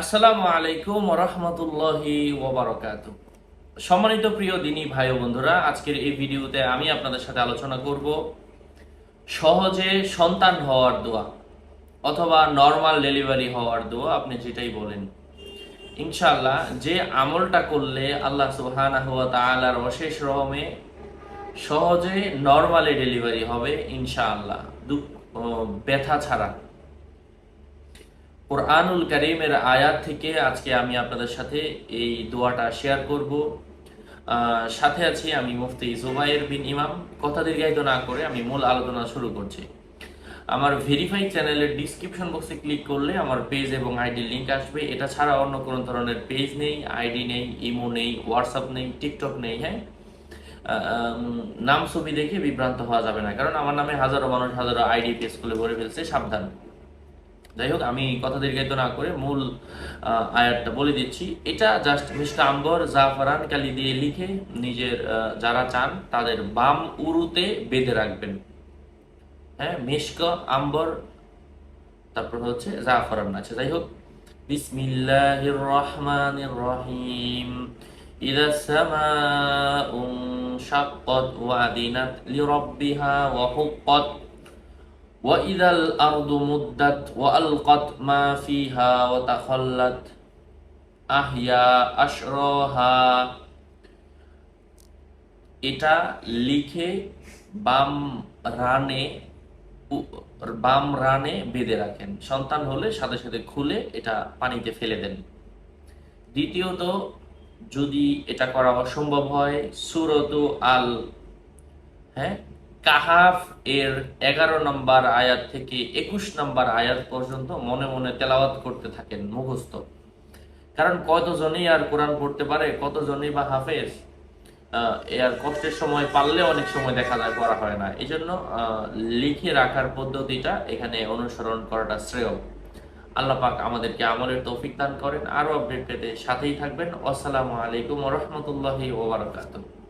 আসসালামু আলাইকুম রহমতুল্লাহি ওবরাকাত সম্মানিত প্রিয় দিনী ভাই বন্ধুরা, আজকের এই ভিডিওতে আমি আপনাদের সাথে আলোচনা করব সহজে সন্তান হওয়ার দোয়া অথবা নর্মাল ডেলিভারি হওয়ার দোয়া, আপনি যেটাই বলেন। ইনশাআল্লাহ, যে আমলটা করলে আল্লাহ সুবহানাহু ওয়া তাআলার অশেষ রহমে সহজে নর্মালি ডেলিভারি হবে, ইনশাআল্লাহ। ব্যথা ছাড়া। কোরআনুল করিমের আয়াত থেকে আজকে আমি আপনাদের সাথে এই দোয়াটা শেয়ার করব। সাথে আছি আমি মুফতি জুবাইর বিন ইমাম। কথা দীর্ঘায়িত না করে আমি মূল আলোচনা শুরু করছি। আমার ভেরিফাই চ্যানেলের ডিসক্রিপশন বক্সে ক্লিক করলে আমার পেজ এবং আইডির লিঙ্ক আসবে। এটা ছাড়া অন্য কোনো ধরনের পেজ নেই আইডি নেই ইমো নেই হোয়াটসঅ্যাপ নেই টিকটক নেই হ্যাঁ? নাম ছবি দেখে বিভ্রান্ত হওয়া যাবে না, কারণ আমার নামে হাজারো মানুষ হাজারো আইডি পেজ খুলে ভরে ফেলছে, সাবধান। যাই হোক আমি কথা দীর্ঘায়িত না করে মূল আহ, আয়াতটা বলে দিচ্ছি এটা জাস্ট মিস্টার আম্বর জাফরান কালি দিয়ে লিখে নিজের আহ, যারা চান তাদের বাম উরুতে বেঁধে রাখবেন হ্যাঁ মিশক আম্বর তারপর হচ্ছে জাফরান আছে যাই হোক বিসমিল্লাহির রহমানির রহিম إذا السماء انشقت وأذنت لربها وحقت وإذا الأرض مدت وألقت ما فيها وتخلت أحيا أشراها এটা লিখে বাম রানে উ- বাম রানে বেঁধে রাখেন সন্তান হলে সাথে সাথে খুলে এটা পানিতে ফেলে দেন দ্বিতীয়ত যদি এটা করা অসম্ভব হয় সুরত আল হ্যাঁ কাহাফ এর এগারো নম্বর আয়াত থেকে একুশ নম্বর আয়াত পর্যন্ত মনে মনে তেলাওয়াত করতে থাকেন মুখস্থ। কারণ কতজনই আর কোরআন পড়তে পারে, কতজনই বা হাফেজ আর কষ্টের সময় পারলে অনেক সময় দেখা যায় করা হয় না। এই জন্য লিখে রাখার পদ্ধতিটা এখানে অনুসরণ করাটা শ্রেয়। আল্লাহ পাক আমাদেরকে আমলের তৌফিক দান করেন। আরও আপডেট পেতে সাথেই থাকবেন। আসসালামু আলাইকুম রহমতুল্লাহি ওবরাকাতুহ